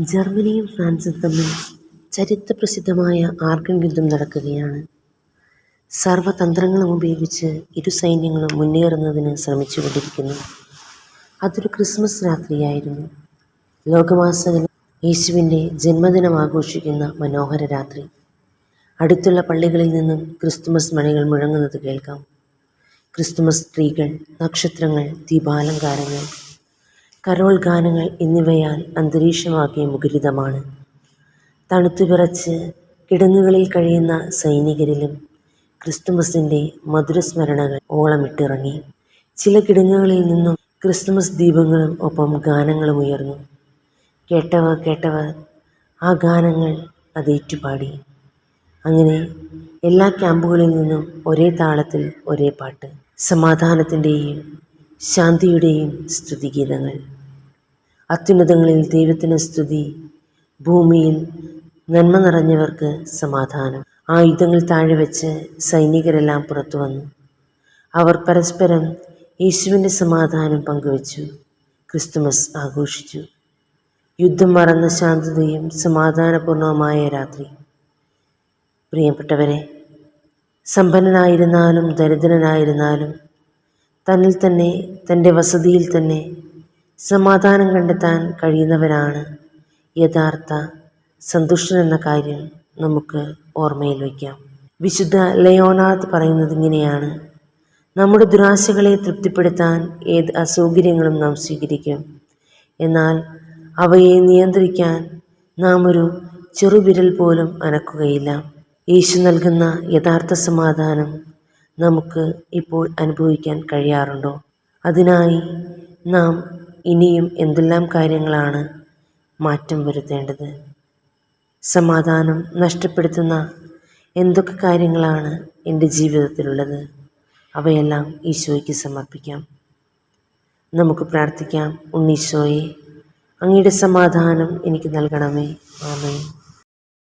ജർമ്മനിയും ഫ്രാൻസും തമ്മിൽ ചരിത്രപ്രസിദ്ധമായ ആർഗൻ യുദ്ധം നടക്കുകയാണ്. സർവതന്ത്രങ്ങളും ഉപയോഗിച്ച് ഇരു സൈന്യങ്ങളും മുന്നേറുന്നതിന് ശ്രമിച്ചുകൊണ്ടിരിക്കുന്നു. അതൊരു ക്രിസ്മസ് രാത്രിയായിരുന്നു. ലോകമാസകലം യേശുവിന്റെ ജന്മദിനം ആഘോഷിക്കുന്ന മനോഹര രാത്രി. അടുത്തുള്ള പള്ളികളിൽ നിന്നും ക്രിസ്തുമസ് മണികൾ മുഴങ്ങുന്നത് കേൾക്കാം. ക്രിസ്തുമസ് സ്ത്രീകൾ നക്ഷത്രങ്ങൾ ദീപാലങ്കാരങ്ങൾ കരോൾ ഗാനങ്ങൾ എന്നിവയാൽ അന്തരീക്ഷമാകെ മുഖരിതമാണ്. തണുത്തു വിറച്ച് കിടങ്ങുകളിൽ കഴിയുന്ന സൈനികരിലും ക്രിസ്തുമസിന്റെ മധുരസ്മരണകൾ ഓളമിട്ടിറങ്ങി. ചില കിടങ്ങുകളിൽ നിന്നും ക്രിസ്തുമസ് ദീപങ്ങളും ഒപ്പം ഗാനങ്ങളും ഉയർന്നു. കേട്ടവർ കേട്ടവർ ആ ഗാനങ്ങൾ അതേറ്റുപാടി അങ്ങനെ എല്ലാ ക്യാമ്പുകളിൽ നിന്നും ഒരേ താളത്തിൽ ഒരേ പാട്ട്. സമാധാനത്തിന്റെയും ശാന്തിയുടെയും സ്തുതിഗീതങ്ങൾ. അത്യുന്നതങ്ങളിൽ ദൈവത്തിന് സ്തുതി ഭൂമിയിൽ നന്മ നിറഞ്ഞവർക്ക് സമാധാനം. ആയുധങ്ങൾ താഴെ വെച്ച് സൈനികരെല്ലാം പുറത്തു വന്നു. അവർ പരസ്പരം യേശുവിന്റെ സമാധാനം പങ്കുവച്ചു ക്രിസ്തുമസ് ആഘോഷിച്ചു. യുദ്ധം മറന്ന ശാന്തതയും സമാധാനപൂർണവുമായ രാത്രി. പ്രിയപ്പെട്ടവരെ സമ്പന്നനായിരുന്നാലും ദരിദ്രനായിരുന്നാലും തന്നിൽ തന്നെ തന്റെ വസതിയിൽ തന്നെ സമാധാനം കണ്ടെത്താൻ കഴിയുന്നവരാണ്. യഥാർത്ഥ സന്തുഷ്ടൻ എന്ന കാര്യം നമുക്ക് ഓർമ്മയിൽ വയ്ക്കാം. വിശുദ്ധ ലയോനാഥ് പറയുന്നത് ഇങ്ങനെയാണ്. നമ്മുടെ ദുരാശകളെ തൃപ്തിപ്പെടുത്താൻ ഏത് അസൗകര്യങ്ങളും നാം സ്വീകരിക്കും. എന്നാൽ അവയെ നിയന്ത്രിക്കാൻ നാം ഒരു ചെറുവിരൽ പോലും അനക്കുകയില്ല. യേശു നൽകുന്ന യഥാർത്ഥ സമാധാനം നമുക്ക് ഇപ്പോൾ അനുഭവിക്കാൻ കഴിയാറുണ്ടോ? അതിനായി നാം ഇനിയും എന്തെല്ലാം കാര്യങ്ങളാണ് മാറ്റം വരുത്തേണ്ടത്? സമാധാനം നഷ്ടപ്പെടുത്തുന്ന എന്തൊക്കെ കാര്യങ്ങളാണ് എന്റെ ജീവിതത്തിലുള്ളത്? അവയെല്ലാം ഈശോയ്ക്ക് സമർപ്പിക്കാം. നമുക്ക് പ്രാർത്ഥിക്കാം. ഉണ്ണീശോയെ അങ്ങയുടെ സമാധാനം എനിക്ക് നൽകണമേ. ആമേൻ.